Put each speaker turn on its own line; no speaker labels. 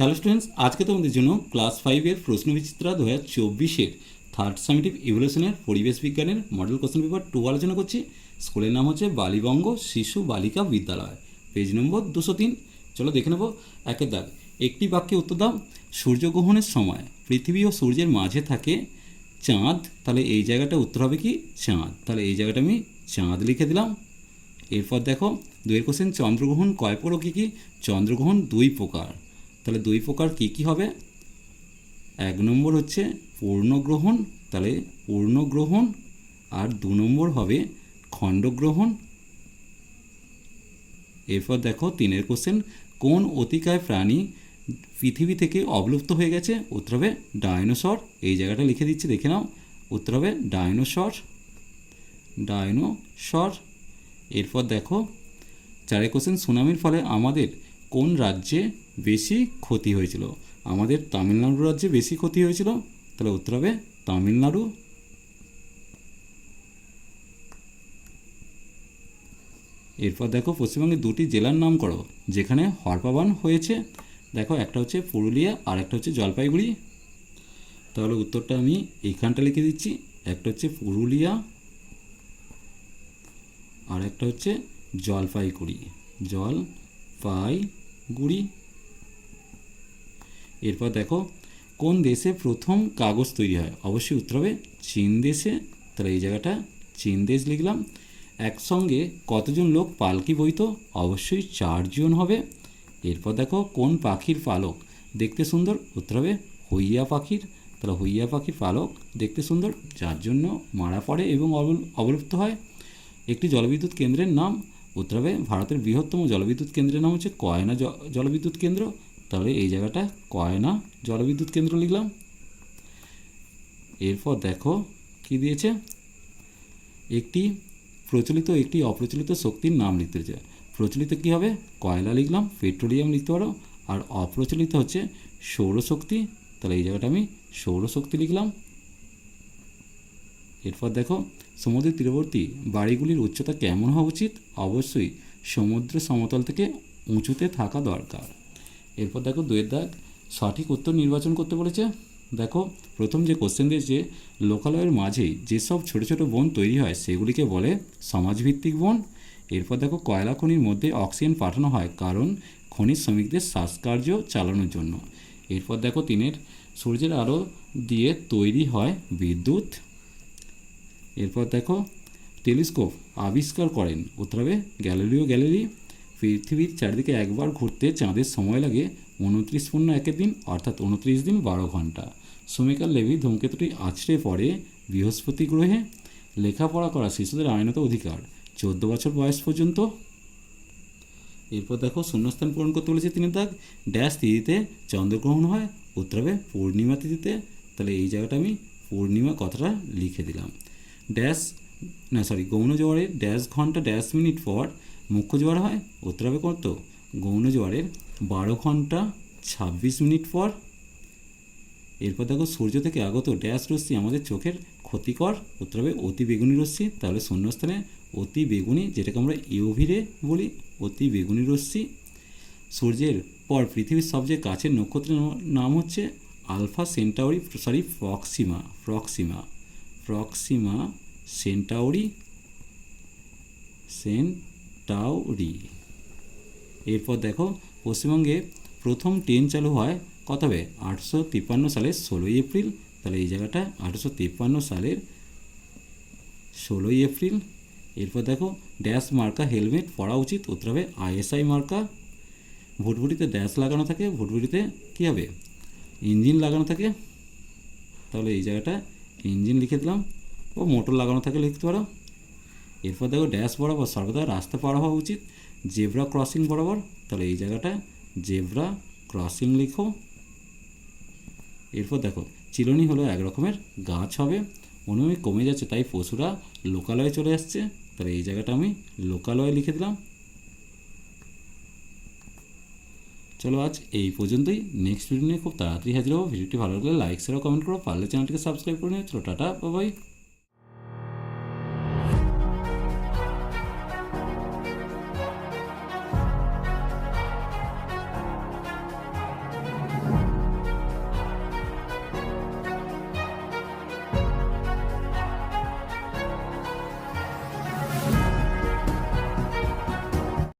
Hello students আজকে তোমাদের জন্য ক্লাস ফাইভের প্রশ্নবিচিত্রা দু হাজার চব্বিশের থার্ড সামিটিভ ইভলিউশনের পরিবেশ বিজ্ঞানের মডেল কোশ্চেন পেপার টু আলোচনা করছি। স্কুলের নাম হচ্ছে বালিবঙ্গ শিশু বালিকা বিদ্যালয়। পেজ নম্বর দুশো তিন। চলো দেখে নেব। একের দাগ একটি বাক্যে উত্তর দাও। সূর্যগ্রহণের সময় পৃথিবী ও সূর্যের মাঝে থাকে চাঁদ। তাহলে এই জায়গাটা উত্তর হবে কি? চাঁদ। তাহলে এই জায়গাটা আমি চাঁদ লিখে দিলাম। এরপর দেখো দুই কোশ্চেন চন্দ্রগ্রহণ কয় প্রকার কী কী? চন্দ্রগ্রহণ দুই প্রকার। তাহলে দুই প্রকার কী কী হবে? এক নম্বর হচ্ছে পূর্ণগ্রহণ, তাহলে পূর্ণগ্রহণ আর দু নম্বর হবে খণ্ডগ্রহণ। এরপর দেখো তিনের কোশ্চেন কোন অতিকায় প্রাণী পৃথিবী থেকে অবলুপ্ত হয়ে গেছে? উত্তর হবে ডায়নোসর এই জায়গাটা লিখে দিচ্ছি, দেখে নাও। উত্তর হবে ডায়নোসর ডায়নোসর এরপর দেখো চারে কোশ্চেন সুনামির ফলে আমাদের কোন রাজ্যে বেশি ক্ষতি হয়েছিল। আমাদের তামিলনাড়ু রাজ্যে বেশি ক্ষতি হয়েছিল। তাহলে উত্তর হবে তামিলনাড়ু। এরপর দেখো, পশ্চিমবঙ্গে দুটি জেলার নাম করো, যেখানে হরপাবান হয়েছে। দেখো, একটা হচ্ছে পুরুলিয়া আর একটা হচ্ছে জলপাইগুড়ি। তাহলে উত্তরটা আমি এইখানটা লিখে দিচ্ছি। একটা হচ্ছে পুরুলিয়া আর একটা হচ্ছে জলপাইগুড়ি। জলপাইগুড়ি। এরপর দেখো, কোন দেশে প্রথম কাগজ তৈরি হয়? অবশ্যই উত্তর হবে চীন দেশে। তাহলে এই জায়গাটা চীন দেশ লিখলাম। একসঙ্গে কতজন লোক পালকি বইতো অবশ্যই চারজন হবে। এরপর দেখো, কোন পাখির পালক দেখতে সুন্দর? উত্তর হবে হইয়া পাখির। তাহলে হইয়া পাখির পালক দেখতে সুন্দর, যার জন্য মারা পড়ে এবং অবল- অবলুপ্ত হয়। একটি জলবিদ্যুৎ কেন্দ্রের নাম, উত্তর হবে ভারতের বৃহত্তম জলবিদ্যুৎ কেন্দ্রের নাম হচ্ছে কয়না জলবিদ্যুৎ কেন্দ্র। তাহলে এই জায়গাটা কয়না জলবিদ্যুৎ কেন্দ্র লিখলাম। এরপর দেখো কি দিয়েছে? একটি প্রচলিত, একটি অপ্রচলিত শক্তির নাম লিখতে হচ্ছে প্রচলিত কী হবে? কয়লা লিখলাম, পেট্রোলিয়াম লিখতে পারো। আর অপ্রচলিত হচ্ছে সৌরশক্তি। তাহলে এই জায়গাটা আমি সৌরশক্তি লিখলাম। এরপর দেখো, সমুদ্রের তীরবর্তী বাড়িগুলির উচ্চতা কেমন হওয়া উচিত? অবশ্যই সমুদ্র সমতল থেকে উঁচুতে থাকা দরকার। এরপর দেখো দুয়ের দাগ, সঠিক উত্তর নির্বাচন করতে বলেছে। দেখো, প্রথম যে কোশ্চেন দিয়েছে, লোকালয়ের মাঝেই যেসব ছোট ছোট বন তৈরি হয়, সেগুলিকে বলে সমাজভিত্তিক বন। এরপর দেখো, কয়লা খনির মধ্যে অক্সিজেন পাঠানো হয় কারণ খনিজ শ্রমিকদের শ্বাসকার্য চালানোর জন্য। এরপর দেখো তিনের, সূর্যের আলো দিয়ে তৈরি হয় বিদ্যুৎ। এরপর দেখো, টেলিস্কোপ আবিষ্কার করেন, উত্তর হবে গ্যালিলিও গ্যালিলি। পৃথিবীর চারিদিকে একবার ঘুরতে চাঁদের সময় লাগে উনত্রিশ পূর্ণ একের দিন, অর্থাৎ উনত্রিশ দিন বারো ঘণ্টা। সুমিকার লেভি ধূমকেতুটি আছড়ে পড়ে বৃহস্পতি গ্রহে। লেখাপড়া করা শিশুদের আইনত অধিকার। চোদ্দ বছর বয়স পর্যন্ত। এরপর দেখো, শূন্যস্থান পূরণ করতে বলেছে তিনি দাগ। ড্যাশ তিথিতে চন্দ্রগ্রহণ হয় উত্তর হবে পূর্ণিমা তিথিতে। তাহলে এই জায়গাটা আমি পূর্ণিমা কথাটা লিখে দিলাম। ড্যাশ, না সরি গৌণ জোয়ারের ড্যাশ ঘণ্টা, ড্যাশ মিনিট পর মুখ্য জোয়ার হয়, উত্তর হবে কত? গৌণ জোয়ারের বারো ঘণ্টা ছাব্বিশ মিনিট পর। এরপর দেখো, সূর্য থেকে আগত ড্যাশ রশ্মি আমাদের চোখের ক্ষতিকর, উত্তর হবে অতি বেগুনি রশ্মি। তাহলে শূন্যস্থানে অতি বেগুনি, যেটাকে আমরা ইউভিরে বলি, অতি বেগুনি রশ্মি। সূর্যের পর পৃথিবীর সবচেয়ে কাছের নক্ষত্রের নাম- হচ্ছে Alpha Centauri sorry Proxima Proxima Proxima Centauri Centauri এরপর দেখো, পশ্চিমবঙ্গে প্রথম ট্রেন চালু হয় কত হবে? আটশো তিপ্পান্ন সালের ষোলোই এপ্রিল। তাহলে এই জায়গাটা আটশো তিপ্পান্ন সালের ষোলোই এপ্রিল। এরপর দেখো, ড্যাশ মার্কা হেলমেট পরা উচিত, উত্তর হবে আইএসআই মার্কা। ভুটভুটিতে ড্যাশ লাগানো থাকে, ভুটভুটিতে কী হবে? ইঞ্জিন লাগানো থাকে। তাহলে এই জায়গাটা ইঞ্জিন লিখে দিলাম। ও মোটর লাগানো থাকে, লিখতে পারো। এরপর দেখো ড্যাশ বরাবর সর্বদা রাস্তা পার হওয়া উচিত। জেব্রা ক্রসিং বরাবর। তাহলে এই জায়গাটা জেব্রা ক্রসিং লিখো। এরপর দেখো চিলনি হলো এক রকমের গাছ হবে। অনুভূমি কমে যাচ্ছে, তাই পশুরা লোকালয়ে চলে আসছে। তাহলে এই জায়গাটা আমি লোকালয়ে লিখে দিলাম। চলো আজ এই পর্যন্তই। নেক্সট ভিডিও নিয়ে খুব তাড়াতাড়ি হাজির হব। ভিডিওটি ভালো লাগলে লাইক শেয়ার কমেন্ট করো। পারলে চ্যানেলটিকে সাবস্ক্রাইব করে নিও। চলো, টাটা বাবাই